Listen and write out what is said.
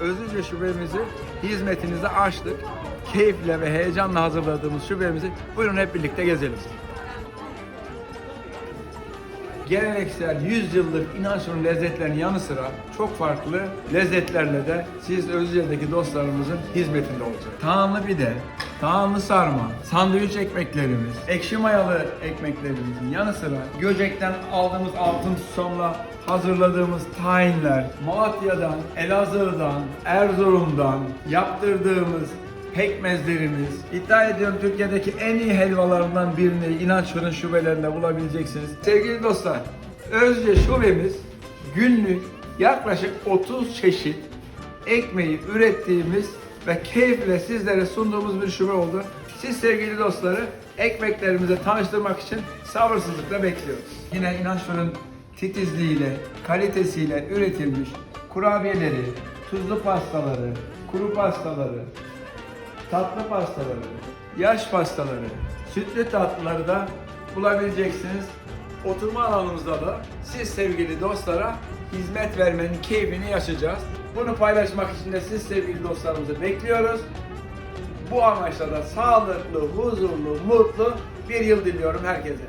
Özlüce şubemizi hizmetinize açtık. Keyifle ve heyecanla hazırladığımız şubemizi buyurun hep birlikte gezelim. Geleneksel 100 yıllık inançların lezzetlerinin yanı sıra çok farklı lezzetlerle de siz Özlüce'deki dostlarımızın hizmetinde olacak. Tağımlı pide, tağımlı sarma, sandviç ekmeklerimiz, ekşi mayalı ekmeklerimizin yanı sıra Göcek'ten aldığımız altın susamla hazırladığımız tayinler, Malatya'dan, Elazığ'dan, Erzurum'dan yaptırdığımız pekmezlerimiz. İddia ediyorum Türkiye'deki en iyi helvalarından birini İnanç Fırın şubelerinde bulabileceksiniz. Sevgili dostlar, Özce şubemiz günlük yaklaşık 30 çeşit ekmeği ürettiğimiz ve keyifle sizlere sunduğumuz bir şube oldu. Siz sevgili dostları ekmeklerimize tanıştırmak için sabırsızlıkla bekliyoruz. Yine İnanç Fırın titizliğiyle, kalitesiyle üretilmiş kurabiyeleri, tuzlu pastaları, kuru pastaları, tatlı pastaları, yaş pastaları, sütlü tatlıları da bulabileceksiniz. Oturma alanımızda da siz sevgili dostlara hizmet vermenin keyfini yaşayacağız. Bunu paylaşmak için de siz sevgili dostlarımızı bekliyoruz. Bu amaçla da sağlıklı, huzurlu, mutlu bir yıl diliyorum herkese.